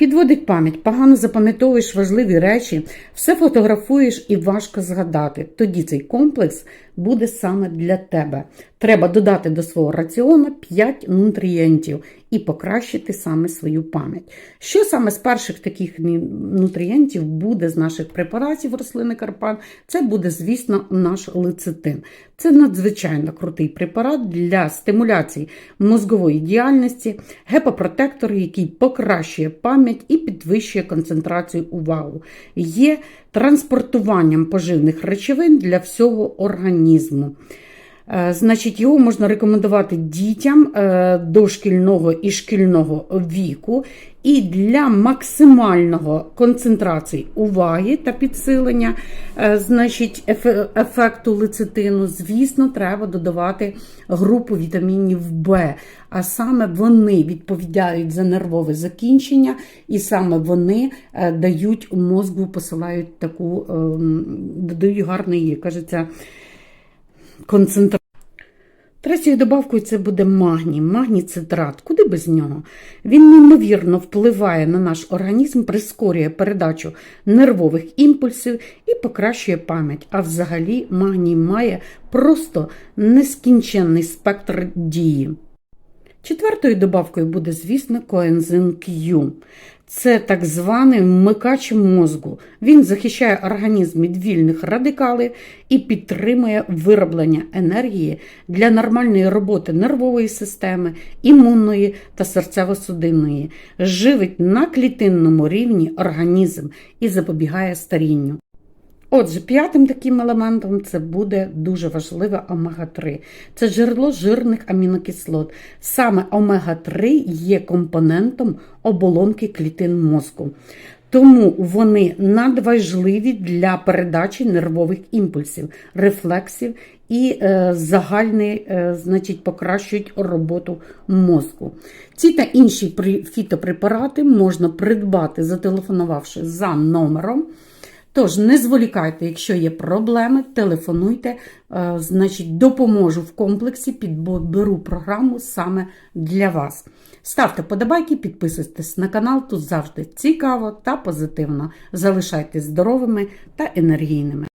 Підводить пам'ять, погано запам'ятовуєш важливі речі, все фотографуєш і важко згадати. Тоді цей комплекс буде саме для тебе. Треба додати до свого раціону 5 нутрієнтів і покращити саме свою пам'ять. Що саме з перших таких нутрієнтів буде з наших препаратів рослини Карпан? Це буде, звісно, наш лецитин. Це надзвичайно крутий препарат для стимуляції мозгової діяльності, гепопротектор, який покращує пам'ять і підвищує концентрацію увагу. Є транспортуванням поживних речовин для всього організму. Е, Значить, його можна рекомендувати дітям е, дошкільного і шкільного віку. І для максимального концентрації уваги та підсилення е, значить, ефекту лецитину, звісно, треба додавати групу вітамінів Б. А саме вони відповідають за нервове закінчення, і саме вони дають мозку, посилають таку, ем, додають гарний, кажеться, концентрацію. Третьою добавкою це буде магній, магній цитрат. Куди без нього? Він неймовірно впливає на наш організм, прискорює передачу нервових імпульсів і покращує пам'ять. А взагалі магній має просто нескінченний спектр дії. Четвертою добавкою буде, звісно, коензим Q. Це так званий вмикач мозку. Він захищає організм від вільних радикалів і підтримує вироблення енергії для нормальної роботи нервової системи, імунної та серцево-судинної, живить на клітинному рівні організм і запобігає старінню. Отже, п'ятим таким елементом це буде дуже важливе омега-3. Це джерело жирних амінокислот. Саме омега-3 є компонентом оболонки клітин мозку. Тому вони надважливі для передачі нервових імпульсів, рефлексів і е, загальний, е, значить, покращують роботу мозку. Ці та інші фітопрепарати можна придбати, зателефонувавши за номером. Тож не зволікайте, якщо є проблеми, телефонуйте, е, значить, допоможу в комплексі, підберу програму саме для вас. Ставте подобайки, підписуйтесь на канал, тут завжди цікаво та позитивно. Залишайтесь здоровими та енергійними.